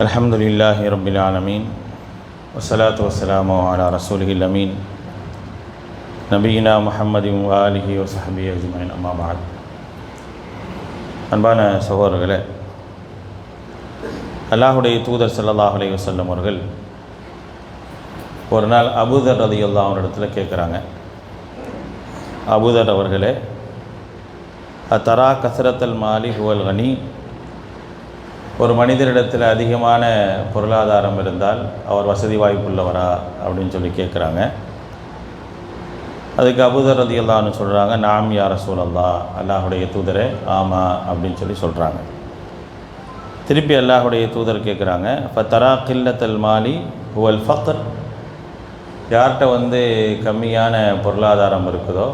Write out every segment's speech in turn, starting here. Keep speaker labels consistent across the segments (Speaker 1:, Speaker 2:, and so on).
Speaker 1: الحمد لله رب العالمين والصلاة والسلام على رسوله الأمين நபியினா முஹம்மதின் வாலிஹி வசஹபி அஜ்மைன் அம்மா பாத் அன்பான சகோதரர்களே அல்லாஹுடைய தூதர் ஸல்லல்லாஹு அலைஹி வஸல்லம் அவர்கள் ஒரு நாள் அபூதர் ரதியுல்லா அவரிடத்துல கேட்குறாங்க அபூதர் அவர்களே அத்தரா கசரத்தல் மாலி ஹுவல் கனி ஒரு மனிதரிடத்தில் அதிகமான பொருளாதாரம் இருந்தால் அவர் வசதி வாய்ப்புள்ளவரா அப்படின்னு சொல்லி கேட்குறாங்க அதுக்கு அபுதர் ரதி அல்லான்னு சொல்கிறாங்க நாம் யார சூழல்லா அல்லாஹுடைய தூதரே ஆமாம் அப்படின்னு சொல்லி சொல்கிறாங்க திருப்பி அல்லாஹுடைய தூதர் கேட்குறாங்க இப்போ தரா கில்லத்தல் மாலி ஹுவல் ஃபக்கர் யார்கிட்ட வந்து கம்மியான பொருளாதாரம் இருக்குதோ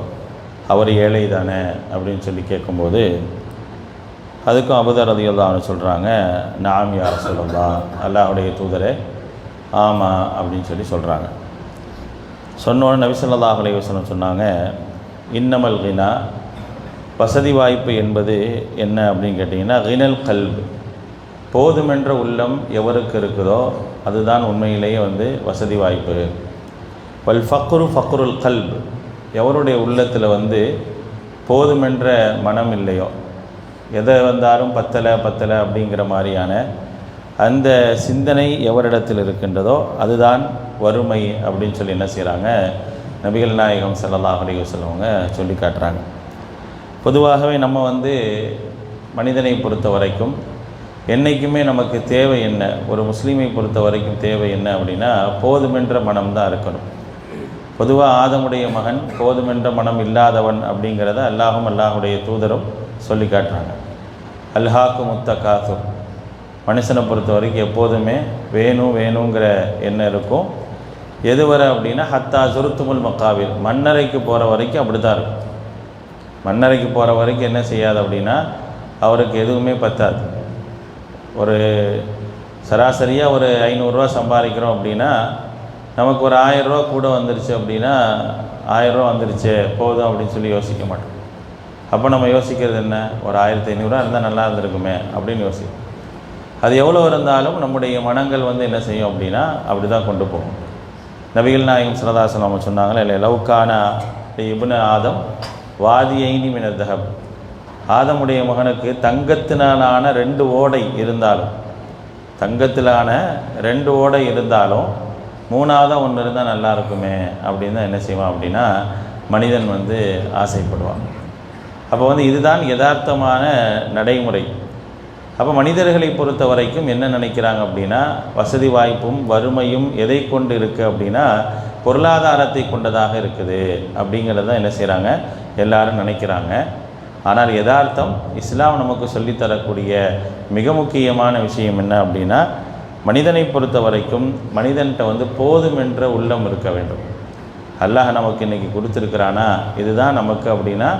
Speaker 1: அவர் ஏழை தானே அப்படின்னு சொல்லி கேட்கும்போது அதுக்கும் அபுதர் ரதியுல்லான்னு சொல்கிறாங்க நாம் யார் சொல்லலாம் அல்லாவுடைய தூதரே ஆமாம் அப்படின்னு சொல்லி சொல்கிறாங்க சொன்னோன்னு நபிசல்லாஹ் அலைவசனம் சொன்னாங்க இன்னமல் கினா வசதி வாய்ப்பு என்பது என்ன? அப்படின்னு கேட்டிங்கன்னா கினல் கல்வி போதுமென்ற உள்ளம் எவருக்கு இருக்குதோ அதுதான் உண்மையிலேயே வந்து வசதி வாய்ப்பு. வல் ஃபக்ரு ஃபக்ருல் கல்ப் எவருடைய உள்ளத்தில் வந்து போதுமென்ற மனம் இல்லையோ எதை வந்தாலும் பத்தலை பத்தலை அப்படிங்கிற மாதிரியான அந்த சிந்தனை எவரிடத்தில் இருக்கின்றதோ அதுதான் வறுமை அப்படின்னு சொல்லி என்ன செய்கிறாங்க நபிகள் நாயகம் ஸல்லல்லாஹு அலைஹி சொல்லி காட்டுறாங்க. பொதுவாகவே நம்ம வந்து மனிதனை பொறுத்த வரைக்கும் என்றைக்குமே நமக்கு தேவை என்ன? ஒரு முஸ்லீமை பொறுத்த வரைக்கும் தேவை என்ன அப்படின்னா போதுமென்ற மனம் தான் இருக்கணும். பொதுவாக ஆதமுடைய மகன் போதுமென்ற மனம் இல்லாதவன் அப்படிங்கிறத அல்லாஹும் அல்லாஹுடைய தூதரும் சொல்லி காட்டுறாங்க. அல்ஹாக்கு முத்த காசும் மனுஷனை பொறுத்த வரைக்கும் எப்போதுமே வேணும் வேணுங்கிற எண்ணம் இருக்கும். எது வர அப்படின்னா ஹத்தா சுருத்துமுல் மக்காவில் மண்ணறைக்கு போகிற வரைக்கும் அப்படி தான் இருக்கும். மண்ணறைக்கு போகிற வரைக்கும் என்ன செய்யாது அப்படின்னா அவருக்கு எதுவுமே பத்தாது. ஒரு சராசரியாக ஒரு ஐநூறுரூவா சம்பாதிக்கிறோம் அப்படின்னா நமக்கு ஒரு ஆயிரரூவா கூட வந்துருச்சு அப்படின்னா ஆயிரரூவா வந்துருச்சு போதும் அப்படின்னு சொல்லி யோசிக்க மாட்டோம். அப்போ நம்ம யோசிக்கிறது என்ன? ஒரு ஆயிரத்தி ஐநூறுரூவா இருந்தால் நல்லா இருந்திருக்குமே அப்படின்னு யோசிக்கும் அது எவ்வளோ இருந்தாலும் நம்முடைய மனங்கள் வந்து என்ன செய்யும் அப்படின்னா அப்படி தான் கொண்டு போகும். நபிகள் நாயகம் சிலதாசன் அவங்க சொன்னாங்களே இல்லை லவுக்கான இபுன ஆதம் வாதி ஐனி மினதகம் ஆதமுடைய மகனுக்கு தங்கத்தினாலான ரெண்டு ஓடை இருந்தாலும் தங்கத்திலான ரெண்டு ஓடை இருந்தாலும் மூணாவதாக ஒன்று இருந்தால் நல்லா இருக்குமே அப்படின்னு தான் என்ன செய்வான் அப்படின்னா மனிதன் வந்து ஆசைப்படுவான். அப்போ வந்து இதுதான் யதார்த்தமான நடைமுறை. அப்போ மனிதர்களை பொறுத்த வரைக்கும் என்ன நினைக்கிறாங்க அப்படின்னா வசதி வாய்ப்பும் வறுமையும் எதை கொண்டு இருக்குது அப்படின்னா பொருளாதாரத்தை கொண்டதாக இருக்குது அப்படிங்கிறத என்ன செய்கிறாங்க எல்லாரும் நினைக்கிறாங்க. ஆனால் யதார்த்தம் இஸ்லாம் நமக்கு சொல்லித்தரக்கூடிய மிக முக்கியமான விஷயம் என்ன அப்படின்னா மனிதனை பொறுத்த வரைக்கும் மனிதன்கிட்ட வந்து போதும் என்ற உள்ளம் இருக்க வேண்டும். அல்லாஹ் நமக்கு இன்றைக்கி கொடுத்துருக்கிறானா? இதுதான் நமக்கு அப்படின்னா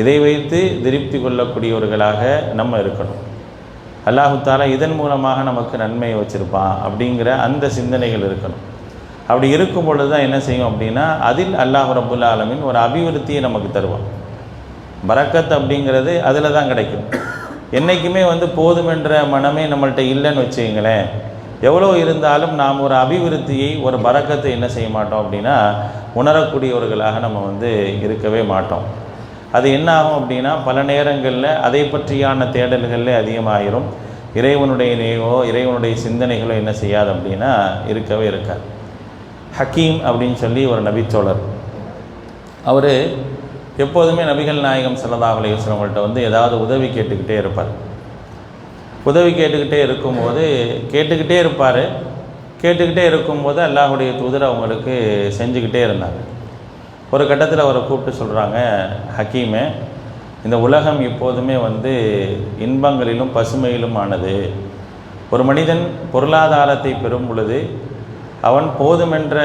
Speaker 1: இதை வைத்து திருப்தி கொள்ளக்கூடியவர்களாக நம்ம இருக்கணும். அல்லாஹுத்தாலா இதன் மூலமாக நமக்கு நன்மையை வச்சுருப்பான் அப்படிங்கிற அந்த சிந்தனைகள் இருக்கணும். அப்படி இருக்கும் பொழுது தான் என்ன செய்யும் அப்படின்னா அதில் அல்லாஹ் ரபுல்லா ஆலமின் ஒரு அபிவிருத்தியை நமக்கு தருவான். பரக்கத் அப்படிங்கிறது அதில் தான் கிடைக்கும். என்றைக்குமே வந்து போதுமென்ற மனமே நம்மள்கிட்ட இல்லைன்னு வச்சுங்களேன் எவ்வளோ இருந்தாலும் நாம் ஒரு அபிவிருத்தியை ஒரு பறக்கத்தை என்ன செய்ய மாட்டோம் அப்படின்னா உணரக்கூடியவர்களாக நம்ம வந்து இருக்கவே மாட்டோம். அது என்ன ஆகும் அப்படின்னா பல நேரங்களில் அதை பற்றியான தேடல்களில் அதிகமாகிரும் இறைவனுடைய நினைவோ இறைவனுடைய சிந்தனைகளோ என்ன செய்யாது அப்படின்னா இருக்கவே இருக்காது. ஹக்கீம் அப்படின்னு சொல்லி ஒரு நபிச்சோழர் அவர் எப்போதுமே நபிகள் நாயகம் சல்லல்லாஹ் அலையுஸ்லவங்கள்ட்ட வந்து ஏதாவது உதவி கேட்டுக்கிட்டே இருப்பார். உதவி கேட்டுக்கிட்டே இருக்கும்போது கேட்டுக்கிட்டே இருப்பார். கேட்டுக்கிட்டே இருக்கும்போது அல்லாஹுடைய தூதர் அவங்களுக்கு செஞ்சுக்கிட்டே இருந்தாங்க. ஒரு கட்டத்தில் அவரை கூப்பிட்டு சொல்கிறாங்க ஹக்கீமே இந்த உலகம் எப்போதுமே வந்து இன்பங்களிலும் பசுமையிலும் ஆனது. ஒரு மனிதன் பொருளாதாரத்தை பெறும் பொழுது அவன் போதுமென்ற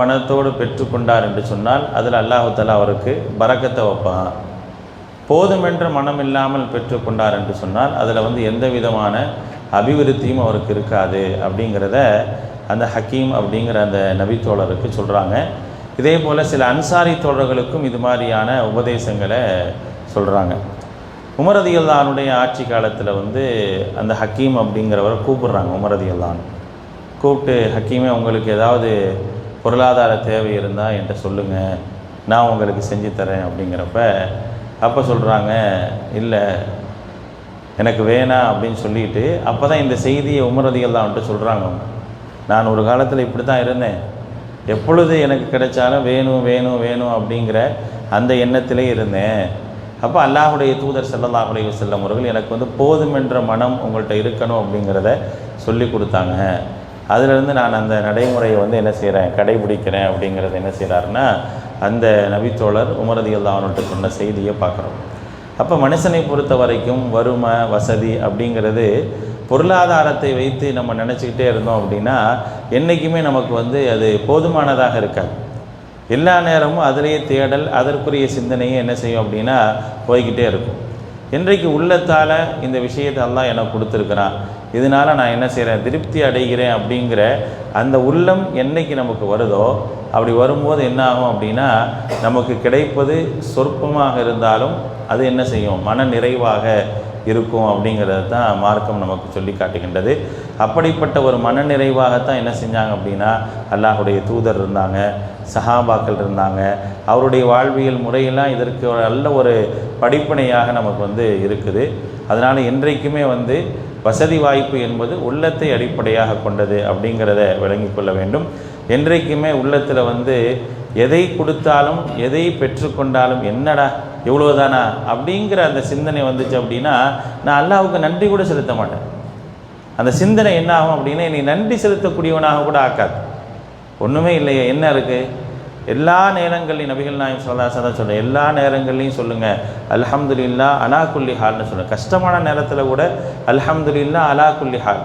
Speaker 1: மனத்தோடு பெற்றுக்கொண்டார் என்று சொன்னால் அதில் அல்லாஹால அவருக்கு பறக்கத்தை வைப்பான். போதுமென்ற மனம் இல்லாமல் பெற்றுக்கொண்டார் என்று சொன்னால் அதில் வந்து எந்த விதமான அபிவிருத்தியும் அவருக்கு இருக்காது அப்படிங்கிறத அந்த ஹக்கீம் அப்படிங்கிற அந்த நபித்தோழருக்கு சொல்கிறாங்க இதே போல் சில அன்சாரி தோழர்களுக்கும் இது மாதிரியான உபதேசங்களை சொல்கிறாங்க உமரதியல்லானுடைய ஆட்சி காலத்தில் வந்து அந்த ஹக்கீம் அப்படிங்கிறவரை கூப்பிடுறாங்க உமரதியல்லான் கூப்பிட்டு ஹக்கீமே உங்களுக்கு ஏதாவது பொருளாதார தேவை இருந்தால் என்கிட்ட சொல்லுங்கள் நான் உங்களுக்கு செஞ்சு தரேன் அப்படிங்கிறப்ப அப்போ சொல்கிறாங்க இல்லை எனக்கு வேணாம் அப்படின்னு சொல்லிட்டு அப்போ தான் இந்த செய்தியை உமரதிகள் தான் வந்துட்டு சொல்கிறாங்க அவங்க நான் ஒரு காலத்தில் இப்படி தான் இருந்தேன். எப்பொழுது எனக்கு கிடைச்சாலும் வேணும் வேணும் வேணும் அப்படிங்கிற அந்த எண்ணத்திலே இருந்தேன். அப்போ அல்லாஹுடைய தூதர் செல்லல்லா அலைஹி வஸல்லம் அவர்கள் எனக்கு வந்து போதுமென்ற மனம் உங்கள்கிட்ட இருக்கணும் அப்படிங்கிறத சொல்லி கொடுத்தாங்க. அதிலிருந்து நான் அந்த நடைமுறையை வந்து என்ன செய்கிறேன் கடைபிடிக்கிறேன் அப்படிங்கிறத என்ன செய்கிறாருன்னா அந்த நபித்தோழர் உமரதி அல்லாஹ்னுட்டு சொன்ன செய்தியை பார்க்குறோம். அப்போ மனுஷனை பொறுத்த வரைக்கும் வறுமை வசதி அப்படிங்கிறது பொருளாதாரத்தை வைத்து நம்ம நினச்சிக்கிட்டே இருந்தோம் அப்படின்னா என்றைக்குமே நமக்கு வந்து அது போதுமானதாக இருக்காது. எல்லா நேரமும் அதிலேயே தேடல் அதற்குரிய சிந்தனையும் என்ன செய்யும் அப்படின்னா போய்கிட்டே இருக்கும். இன்றைக்கு உள்ளத்தால் இந்த விஷயத்தை அல்லாஹ் எனக்கு கொடுத்துருக்குறான். இதனால் நான் என்ன செய்கிறேன் திருப்தி அடைகிறேன் அப்படிங்கிற அந்த உள்ளம் என்னைக்கு நமக்கு வருதோ அப்படி வரும்போது என்ன ஆகும் அப்படின்னா நமக்கு கிடைப்பது சொற்பமாக இருந்தாலும் அது என்ன செய்யும்? மன நிறைவாக இருக்கும் அப்படிங்கிறது தான் மார்க்கம் நமக்கு சொல்லி காட்டுகின்றது. அப்படிப்பட்ட ஒரு மன நிறைவாகத்தான் என்ன செஞ்சாங்க அப்படின்னா அல்லாஹுடைய தூதர் இருந்தாங்க சஹாபாக்கள் இருந்தாங்க. அவருடைய வாழ்வியல் முறையெல்லாம் இதற்கு ஒரு நல்ல ஒரு படிப்பினையாக நமக்கு வந்து இருக்குது. அதனால் என்றைக்குமே வந்து வசதி வாய்ப்பு என்பது உள்ளத்தை அடிப்படையாக கொண்டது அப்படிங்கிறத விளங்கி கொள்ள வேண்டும். என்றைக்குமே உள்ளத்தில் வந்து எதை கொடுத்தாலும் எதை பெற்றுக்கொண்டாலும் என்னடா இவ்வளோதானா அப்படிங்கிற அந்த சிந்தனை வந்துச்சு அப்படின்னா நான் அல்லாவுக்கு நன்றி கூட செலுத்த மாட்டேன். அந்த சிந்தனை என்ன ஆகும் அப்படின்னா நீ நன்றி செலுத்தக்கூடியவனாக கூட ஆக்காது. ஒன்றுமே இல்லையே என்ன இருக்குது எல்லா நேரங்களையும் நபிகள் நாயம் சொல்லா தான் சொல்கிறேன் எல்லா நேரங்கள்லையும் சொல்லுங்கள் அல்ஹம்துலில்லா அலா குல்லி ஹால்னு சொல்லுங்கள் கஷ்டமான நேரத்தில் கூட அல்ஹம்துலில்லா அலா குல்லி ஹால்.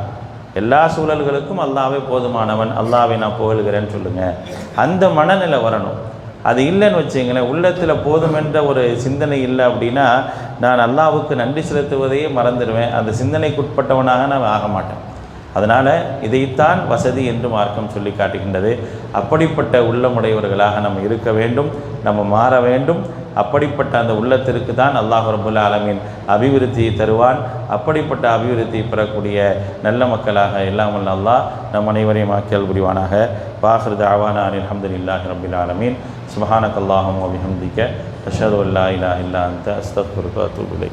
Speaker 1: எல்லா சூழல்களுக்கும் அல்லாவே போதுமானவன் அல்லாவை நான் புகழ்கிறேன்னு சொல்லுங்கள் அந்த மனநிலை வரணும். அது இல்லைன்னு வச்சுங்களேன் உள்ளத்தில் போதுமென்ற ஒரு சிந்தனை இல்லை அப்படின்னா நான் அல்லாவுக்கு நன்றி செலுத்துவதையே மறந்துடுவேன். அந்த சிந்தனைக்குட்பட்டவனாக நான் ஆக மாட்டேன். அதனால் இதைத்தான் வசதி என்று மார்க்கம் சொல்லி காட்டுகின்றது. அப்படிப்பட்ட உள்ளமுடையவர்களாக நம்ம இருக்க வேண்டும் நம்ம மாற வேண்டும். அப்படிப்பட்ட அந்த உள்ளத்திற்கு தான் அல்லாஹ் ரபுல் ஆலமீன் அபிவிருத்தியை தருவான். அப்படிப்பட்ட அபிவிருத்தியை பெறக்கூடிய நல்ல மக்களாக இல்லாமல் அல்லாஹ் நம் அனைவரையும் ஆக்கியல் புரிவானாக. பாஹிருத் அவானா அனில் அஹமதுல்லாஹி ரபுல் ஆலமீன். சுபஹானக் அல்லாஹும் அபிஹம்திக்க அஷது அல்லா இலா இல்லா அந்த அஸ்தக் அத்தூபிலை